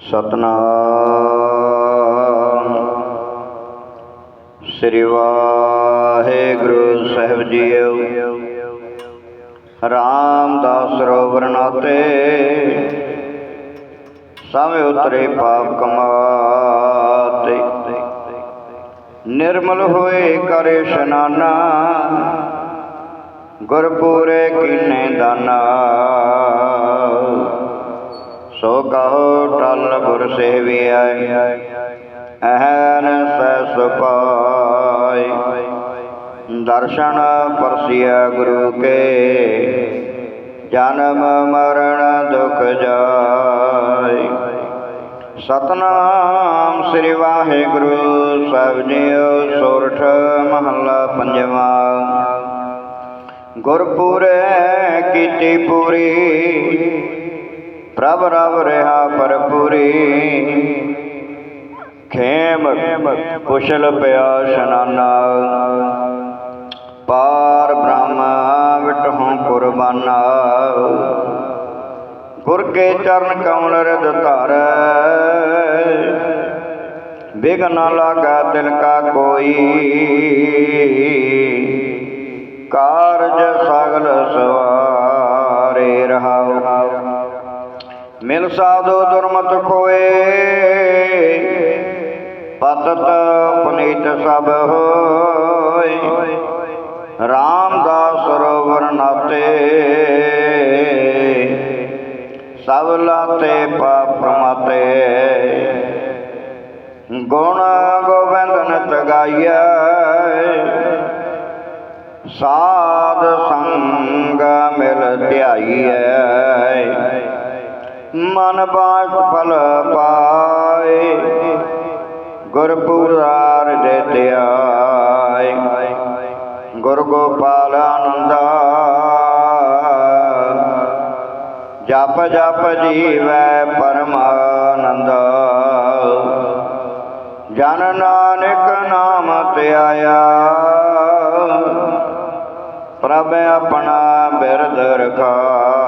ਸਤਨਾਮ। ਸ੍ਰੀ ਵਾਹਿਗੁਰੂ ਸਾਹਿਬ ਜੀਓ। ਰਾਮਦਾਸ ਸਰੋਵਰ ਨਾਤੇ ਸਭ ਉਤਰੇ ਪਾਪ ਕਮਾਤੇ। ਨਿਰਮਲ ਹੋਏ ਕਰੇ ਸ਼ਨਾਨਾ, ਗੁਰਪੂਰੇ ਕੀਨੇ ਦਾਨਾ। ਗੁਰ ਸੇਵੀਐ ਅਹਨ ਸੈ ਸੁਪਾਈ ਦਰਸ਼ਨ ਪਰਸਿਆ ਗੁਰੂ ਕੇ। ਜਨਮ ਮਰਨ ਦੁਖ ਜਾਈ ਸਤਨਾਮ ਸ੍ਰੀ ਵਾਹਿਗੁਰੂ ਸਾਹਿਬ ਜੀਓ ਸੋਰਠ ਮਹੱਲਾ ਪੰਜਵਾਂ। ਗੁਰਪੂਰੇ ਕੀਤੀ ਪੂਰੀ। ਪ੍ਰਭ ਰਵ ਰਹਾ ਪਰਪੂਰੀ ਖੇਮ ਕੁਸ਼ਲ ਪਿਆ ਸ਼ਨਾਨਾ। ਪਾਰ ਬ੍ਰਹਮ ਵਿਟਹੁ ਕੁਰਬਾਨਾ। ਗੁਰ ਕੇ ਚਰਨ ਕਮਲ ਰਿਦ ਧਰ। ਬਿਗਨ ਨ ਲਾਗਾ ਦਿਲ ਕਾ ਕੋਈ। ਕਾਰਜ ਸਗਲ ਸਵਾਰੇ ਮਿਲ ਸਾਧੂ ਦੁਰਮਤ ਕੋਏ ਪਤਤ ਪੁਨੀਤ ਸਭ ਹੋਏ। ਰਾਮਦਾਸ ਸਰੋਵਰ ਨਾਤੇ। ਸਭ ਲਾਤੇ ਪਾਪ ਪ੍ਰਮਾਤੇ। ਗੁਣ ਗੋਬਿੰਦ ਨਿਤ ਗਾਈਐ। ਸਾਧ ਸੰਗ ਮਿਲ ਧਿਆਈਐ। ਮਨ ਬਾਸ ਫਲ ਪਾਏ ਗੁਰਪੁਰਾਰ ਦੇ ਧਿਆਏ। ਗੁਰ ਗੋਪਾਲ ਆਨੰਦਾ ਜਪ ਜਪ ਜੀਵੈ ਪਰਮਾਨੰਦ। ਜਨ ਨਾਨਕ ਨਾਮ ਧਿਆਇਆ ਪ੍ਰਭ ਆਪਣਾ ਬਿਰਦ ਰਖਾਇਆ